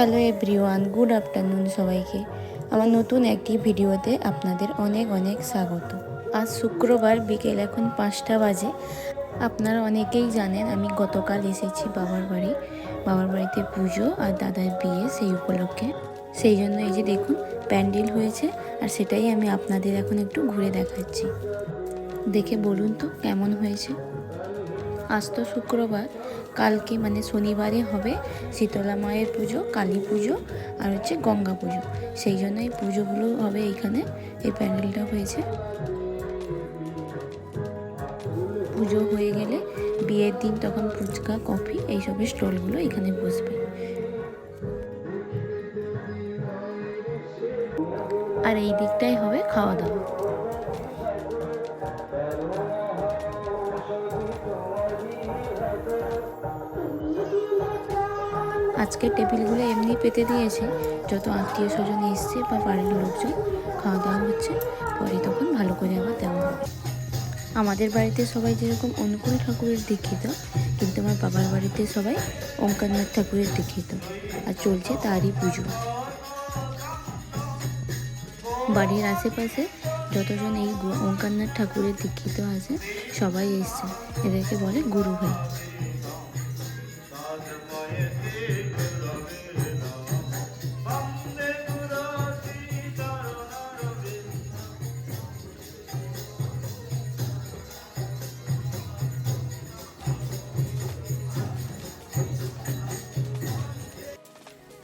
Hello everyone, good afternoon সবাইকে। আমার নতুন একটি ভিডিওতে আপনাদের অনেক অনেক স্বাগত। আজ শুক্রবার বিকেল এখন পাঁচটা বাজে। আপনারা অনেকেই জানেন আমি গতকাল এসেছি বাবার বাড়ি। বাবার বাড়িতে পুজো আর দাদার বিয়ে সেই উপলক্ষে। সেই জন্য এই যে দেখুন, প্যান্ডেল হয়েছে আর সেটাই আমি আপনাদের এখন একটু ঘুরে দেখাচ্ছি। দেখে বলুন তো কেমন হয়েছে? আজ তো শুক্রবার, কালকে মানে শনিবারে হবে শীতলা মায়ের পুজো, কালী পুজো আর হচ্ছে গঙ্গা পুজো। সেই জন্য এই পুজোগুলো হবে এইখানে, এই প্যান্ডেলটা হয়েছে। পুজো হয়ে গেলে বিয়ের দিন তখন ফুচকা, কফি এইসবের স্টলগুলো এখানে বসবে। আর এই দিকটাই হবে খাওয়া দাওয়া। আজকে টেবিলগুলো এমনি পেতে দিয়েছে। যত আত্মীয় স্বজন এসছে বা বাড়ির লোকজন খাওয়া দাওয়া হচ্ছে, পরে তখন ভালো করে আবার দেওয়া হবে। আমাদের বাড়িতে সবাই যেরকম অনুকূল ঠাকুরের দীক্ষিত, কিন্তু আমার বাবার বাড়িতে সবাই ওঙ্কারনাথ ঠাকুরের দীক্ষিত, আর চলছে তারই পুজো। বাড়ির আশেপাশে যতজন এই ওঙ্কারনাথ ঠাকুরের দীক্ষিত আছে, সবাই এসছে। এদেরকে বলে গুরু ভাই।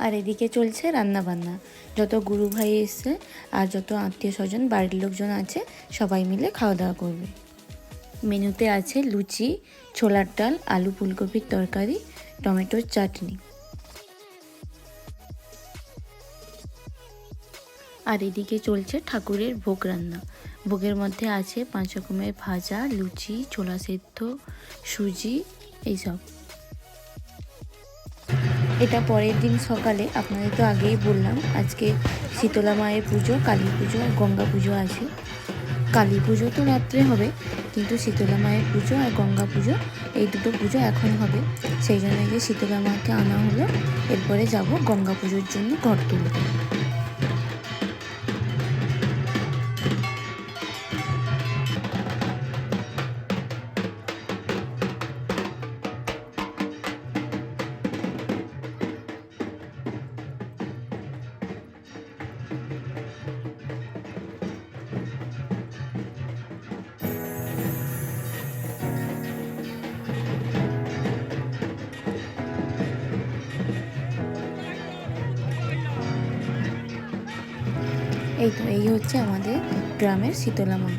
আর এদিকে চলছে রান্না বান্না। যত গুরু ভাই এসছে আর যত আত্মীয় স্বজন, বাড়ির লোকজন আছে, সবাই মিলে খাওয়া দাওয়া করবে। মেনুতে আছে লুচি, ছোলার ডাল, আলু ফুলকপির তরকারি, টমেটোর চাটনি। আর এদিকে চলছে ঠাকুরের ভোগ রান্না। ভোগের মধ্যে আছে পাঁচ রকমের ভাজা, লুচি, ছোলা সেদ্ধ, সুজি, এইসব। এটা পরের দিন সকালে, আপনাদের তো আগেই বললাম, আজকে শীতলা মায়ের পুজো, কালী পুজো আর গঙ্গা পুজো আছে। কালী পুজো তো রাত্রে হবে, কিন্তু শীতলা মায়ের পুজো আর গঙ্গা পুজো, এই দুটো পুজো এখন হবে। সেই জন্য যে শীতলা মাকে আনা হলো, এরপরে যাব গঙ্গা পুজোর জন্য ঘর তুলতে। এই তো এই হচ্ছে আমাদের গ্রামের শীতলা মা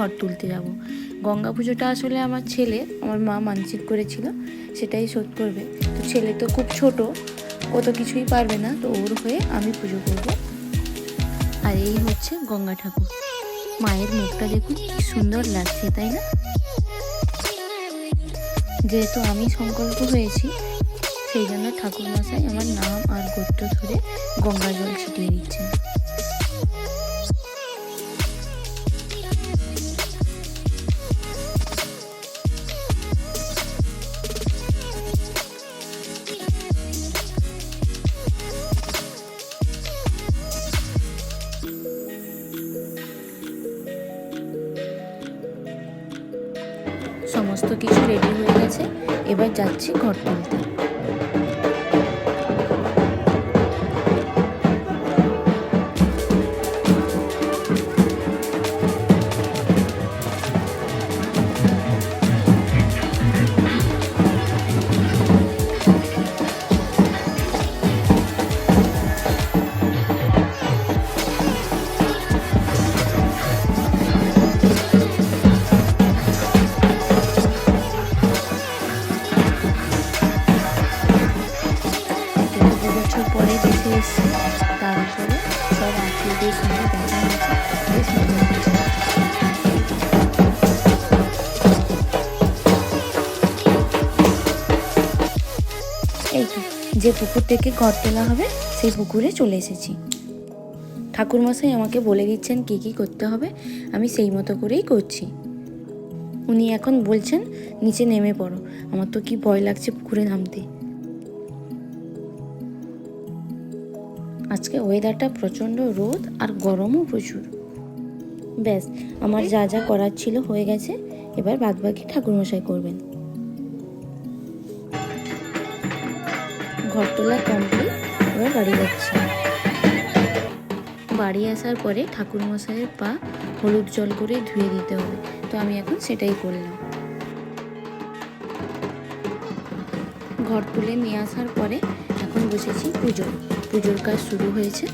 ঘর তুলতে যাব। গঙ্গা পুজোটা আসলে আমার ছেলে, আমার মা মানসিক করেছিল, সেটাই শোধ করবে। তো ছেলে তো খুব ছোট, ও তো কিছুই পারবে না, তো ওর হয়ে আমি পুজো করব। আর এই হচ্ছে গঙ্গা ঠাকুর। মায়ের মুখটা দেখুন, কি সুন্দর লাগছে, তাই না? যেহেতু আমি সংকল্প হয়েছি, সেই জন্য ঠাকুর মশাই আমার নাম আর গোত্র ধরে গঙ্গা জল ছিটিয়ে দিচ্ছেন। হয়ে গেছে। এবার যাচ্ছি ঘর তুলতে। যে পুকুর থেকে ঘর তোলা হবে সেই পুকুরে চলে এসেছি। ঠাকুরমশাই আমাকে বলে দিচ্ছেন কী কী করতে হবে আমি সেই মতো করেই করছি। উনি এখন বলছেন নিচে নেমে পড়ো আমার তো কি ভয় লাগছে পুকুরে নামতে। আজকে ওয়েদারটা প্রচণ্ড রোদ আর গরমও প্রচুর। ব্যাস আমার যা যা করার ছিল হয়ে গেছে এবার বাদবাকি ঠাকুরমশাই করবেন। ঘর কমপ্লিট এবার বাড়ি যাচ্ছে। বাড়ি আসার পরে ঠাকুরমশাইয়ের পা হলুদ জল করে ধুয়ে দিতে হবে। তো আমি এখন সেটাই করলাম। ঘর তুলে নিয়ে আসার পরে এখন বসেছি পুজো পুজোর কাজ শুরু হয়েছে।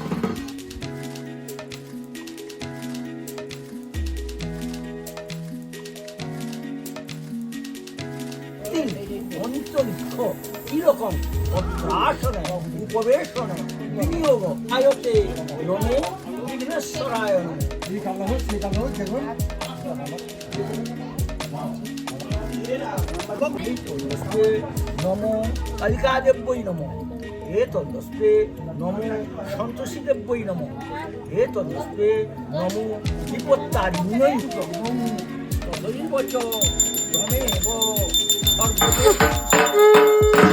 বিনিয়োগ আয়তে রমে বিঘ্নেশ্বরায় নম কালিকাদেব্যই নম। এ তন্দস্তে নম সন্তোষী দেব্যই নম। এ তন্দস্তে নম বিপত্তারিণৈ নম তদৈব চ নমেব সর্বদে।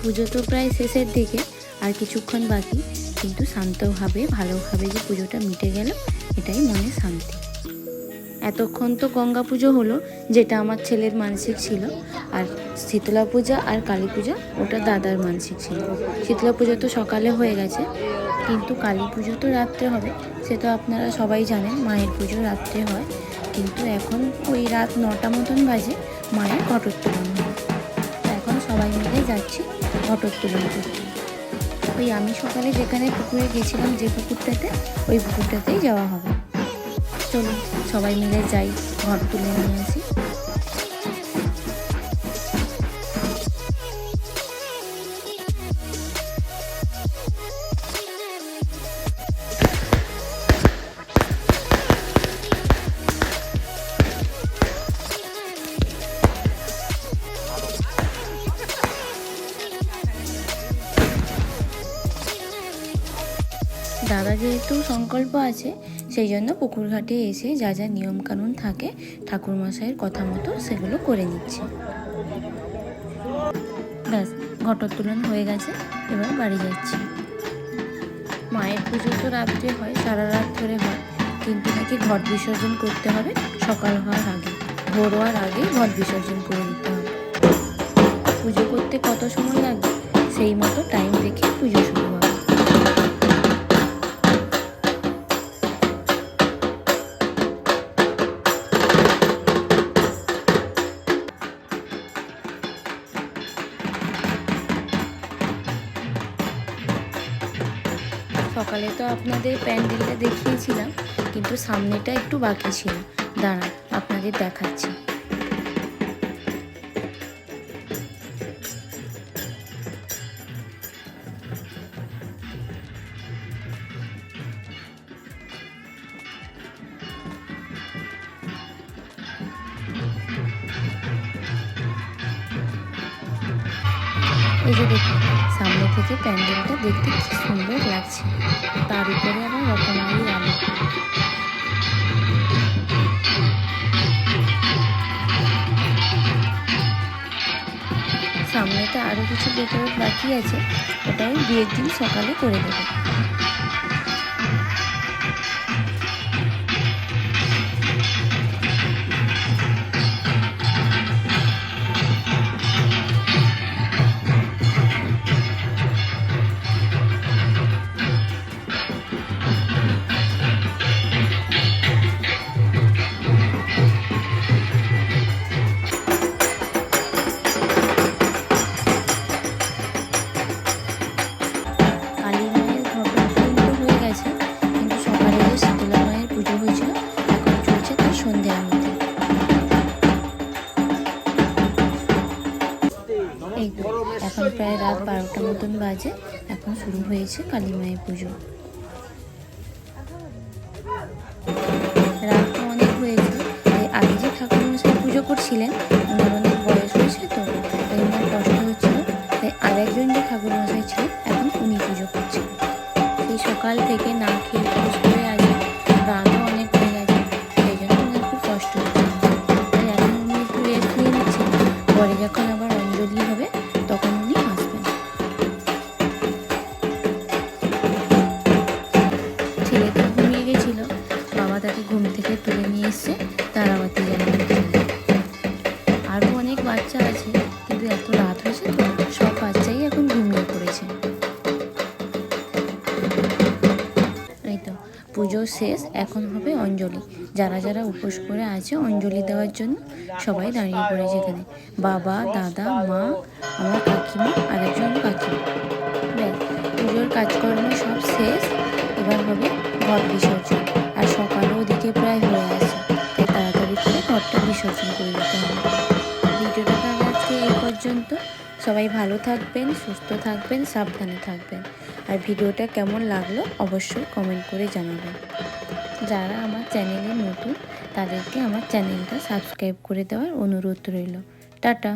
পুজো তো প্রায় শেষের দিকে, আর কিছুক্ষণ বাকি, কিন্তু শান্তভাবে, ভালোভাবে যে পুজোটা মিটে গেল, এটাই মনে শান্তি। এতক্ষণ তো গঙ্গা পুজো হলো, যেটা আমার ছেলের মানসিক ছিল, আর শীতলা পূজা আর কালী পূজা, ওটা দাদার মানসিক ছিল। শীতলা পুজো তো সকালে হয়ে গেছে, কিন্তু কালী পুজো তো রাত্রে হবে, সেটা আপনারা সবাই জানেন, মায়ের পুজো রাত্রে হয়। কিন্তু এখন ওই রাত নটা মতন বাজে মায়ের ঘটোত্তোলন হয় এখন সবাই মিলে যাচ্ছি ঘটোত্তোলন করতে। ওই আমি সকালে যেখানে পুকুরে গেছিলাম যে পুকুরটাতে, ওই পুকুরটাতেই যাওয়া হবে। চলুন সবাই মিলে যাই, ঘর তুলে নিয়ে আসি। দাদা যেহেতু সংকল্প আছে, সেই জন্য পুকুর ঘাটে এসে যা যা নিয়মকানুন থাকে, ঠাকুরমশাইয়ের কথা মতো সেগুলো করে নিচ্ছে। ব্যাস ঘটোত্তোলন হয়ে গেছে, এবার বাড়ি যাচ্ছি। মায়ের পুজো তো রাত্রে হয়, সারা রাত ধরে হয়, কিন্তু নাকি ঘট বিসর্জন করতে হবে, সকাল হওয়ার আগে। ভোর হওয়ার আগে ঘট বিসর্জন করে দিতে হবে। পুজো করতে কত সময় লাগবে? সেই মতো টাইম দেখে পুজো শুরু সকালে তো আপনাদের প্যান্ডেলটা দেখিয়েছিলাম, কিন্তু সামনেটা একটু বাকি ছিল। দাঁড়ান, আপনাদের দেখাচ্ছি। এই যে দেখুন সামনে থেকে প্যান্ডেলটা দেখতে কি সুন্দর লাগছে। তার উপরে আবার রকমারি আলো। সামনেটা আরও কিছু ডেকোরেট বাকি আছে ওটা বিয়ের দিন সকালে করে দেবে। মতন বাজে, এখন শুরু হয়েছে কালী মায়ের পুজো। রাত অনেক হয়েছে আগে যে ঠাকুর মশাই পুজো করছিলেন, ওনার অনেক বয়স হয়েছে তো, তাই ওনার কষ্ট হচ্ছিল, তাই আরেকজন যে ঠাকুর মশাই ছিলেন, এখন উনি পুজো করছেন। সেই সকাল থেকে না খেয়ে শেষ এখন হবে অঞ্জলি। যারা যারা উপোস করে আছে অঞ্জলি দেওয়ার জন্য সবাই দাঁড়িয়ে পড়েছে এখানে বাবা, দাদা, মা, আমার কাকিমা আর একজন কাকিমা। ব্যাস, পুজোর কাজকর্ম সব শেষ, এবার হবে ঘট বিসর্জন। আর সকালও ওদিকে প্রায় হয়ে আসে তাই তাড়াতাড়ি করে ঘরটা বিসর্জন করে দিতে হবে। ভিডিওটা আজকে এই পর্যন্ত। সবাই ভালো থাকবেন, সুস্থ থাকবেন, সাবধানে থাকবেন। আর ভিডিওটা কেমন লাগল অবশ্যই কমেন্ট করে জানাবেন যারা আমার চ্যানেলে নতুন, তাদেরকে আমার চ্যানেলটা সাবস্ক্রাইব করে দেওয়ার অনুরোধ রইল। টাটা!